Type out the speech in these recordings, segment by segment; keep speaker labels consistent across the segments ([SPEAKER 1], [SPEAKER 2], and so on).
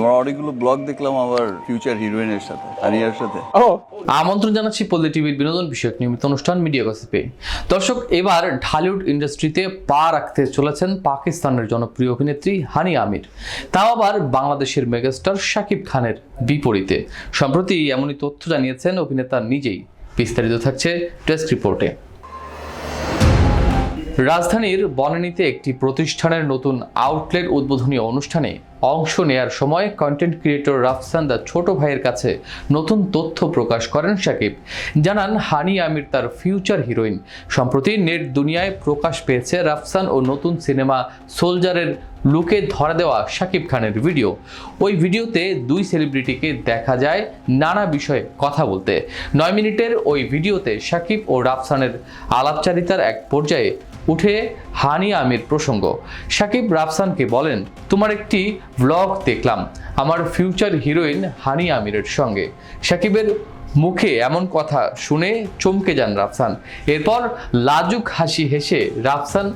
[SPEAKER 1] তোমার অনেকগুলো ব্লগ দেখলাম আবার ফিউচার হিরোইনের সাথে আরিয়ার সাথে।
[SPEAKER 2] আমন্ত্রণ জানাচ্ছি পল্লী টিভির বিনোদন বিষয়ক নিয়মিত অনুষ্ঠান মিডিয়া গসিপে দর্শক এবার ঢালিউড ইন্ডাস্ট্রিতে পা রাখতে চলেছেন পাকিস্তানের জনপ্রিয় অভিনেত্রী হানি আমির। তাও আবার বাংলাদেশের মেগাস্টার শাকিব খানের বিপরীতে। সম্প্রতি এমনই তথ্য জানিয়েছেন অভিনেতা নিজেই। বিস্তারিত থাকছে টেস্ট রিপোর্টে। রাজধানীর বনানীতে একটি প্রতিষ্ঠানের নতুন আউটলেট উদ্বোধনী অনুষ্ঠানে অংশ নেয়ার সময় কন্টেন্ট ক্রিয়েটর রাফসান দা ছোট ভাইয়ের কাছে নতুন তথ্য প্রকাশ করেন সাকিব। জানান, হানি আমির তার ফিউচার হিরোইন সম্প্রতি নেট দুনিয়ায় প্রকাশ পেয়েছে রাফসান ও নতুন সিনেমা সোলজারের লুকে ধরা দেওয়া শাকিব খানের ভিডিও। ওই ভিডিওতে দুই সেলিব্রিটিকে দেখা যায় নানা বিষয়ে কথা বলতে। নয় মিনিটের ওই ভিডিওতে শাকিব ও রাফসানের আলাপচারিতার এক পর্যায়ে উঠে হানি আমির প্রসঙ্গ। সাকিব রাফসানকে বলেন তোমার একটি ব্লগ দেখলাম, আমার ফিউচার হিরোইন হানি আমিরের সঙ্গে। সাকিবের মুখে এমন কথা শুনে চমকে যান রাফসান। এরপর লাজুক হাসি হেসে রাফসান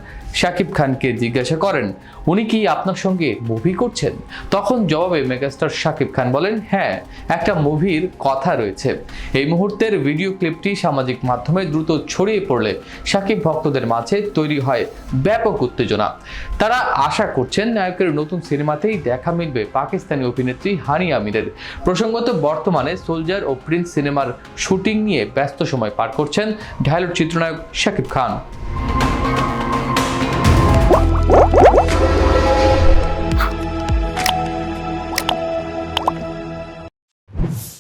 [SPEAKER 2] শাকিব খানকে জিজ্ঞাসা করেন, উনি কি আপনার সঙ্গে মুভি করছেন? তখন জবাবে মেগাস্টার শাকিব খান বলেন হ্যাঁ একটা মুভির কথা রয়েছে। এই মুহূর্তের ভিডিও ক্লিপটি সামাজিক মাধ্যমে দ্রুত ছড়িয়ে পড়লে শাকিব ভক্তদের মাঝে তৈরি হয় ব্যাপক উত্তেজনা। তারা আশা করছেন নায়কের নতুন সিনেমাতেই দেখা মিলবে পাকিস্তানি অভিনেত্রী হানি আমিরের। প্রসঙ্গত, বর্তমানে সোলজার ও প্রিন্স সিনেমার শুটিং নিয়ে ব্যস্ত সময় পার করছেন ঢাইলুড চিত্রনায়ক শাকিব খান।